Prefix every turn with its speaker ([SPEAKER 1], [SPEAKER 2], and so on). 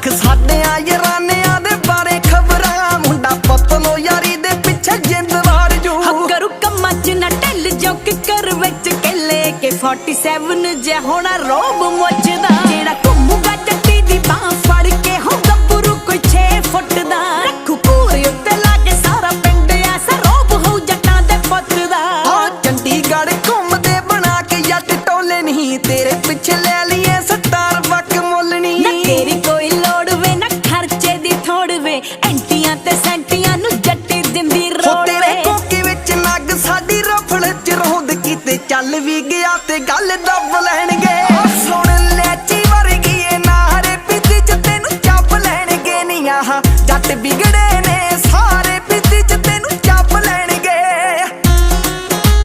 [SPEAKER 1] ਰੱਖ ਸਾਡੇ ਆ ਯਾਰਾਨਿਆਂ ਦੇ ਬਾਰੇ ਖਬਰਾਂ। ਮੁੰਡਾ ਪਤਲੋ ਯਾਰੀ ਦੇ ਪਿੱਛੇ ਜਿੰਦ ਵਾਰ ਜੂ।
[SPEAKER 2] ਕਰੂ ਕੰਮਾਂ ਚ ਨਾ ਢਿੱਲ ਜੋ ਕਿ ਕਰ ਵਿੱਚ ਕਿੱਲੇ ਕੇ 47 ਜੇ ਹੋਣਾ ਰੋਬ ਮੁੱਚਦਾ। ਜਿਹੜਾ ਘੁੰਮੂਗਾ ਜੱਟੀ ਦੀ ਬਾਹ ਫੜ ਕੇ ਹੋ ਗੱਭਰੂ ਕੋਈ 6 ਫੁੱਟ ਦਾ। ਰੱਖੂ ਪੂਰੇ ਉੱਤੇ ਲਾਗੇ ਸਾਰਾ ਪਿੰਡ ਐਸਾ ਰੋਬ ਹੋ ਜੱਟਾਂ ਦੇ ਪੁੱਤ ਦਾ।
[SPEAKER 1] ਆ ਚੰਡੀਗੜ੍ਹ ਘੁੰਮਦੇ ਬਣਾ ਕੇ ਜੱਟ ਟੋਲੇ ਨਹੀਂ ਤੇਰੇ ਪਿੱਛੇ ਲੈ ਲਈਏ
[SPEAKER 2] ਵੇ ਐਂਟੀਆਂ ਤੇ ਸੈਂਟੀਆਂ ਨੂੰ ਜੱਟੀ ਦਿੰਦੀ ਰੋੜ
[SPEAKER 1] ਤੇਰੇ
[SPEAKER 2] ਵੇ
[SPEAKER 1] ਕੋਕੇ ਵਿੱਚ ਨੱਗ ਸਾਡੀ ਰਫਲ ਚ ਰੋਂਦ ਕੀਤੇ। ਚੱਲ ਵੀ ਗਿਆ ਤੇ ਗੱਲ ਦੱਬ ਲੈਣਗੇ। ਸੁਣ ਲੈ ਚੀ ਵਰਗੀ ਏ ਨਾਰੇ ਪਿੱਤ ਚ ਤੈਨੂੰ ਚੱਪ ਲੈਣਗੇ ਨੀ ਆਹ ਜੱਟ ਵਿਗੜੇ ਨੇ ਸਾਰੇ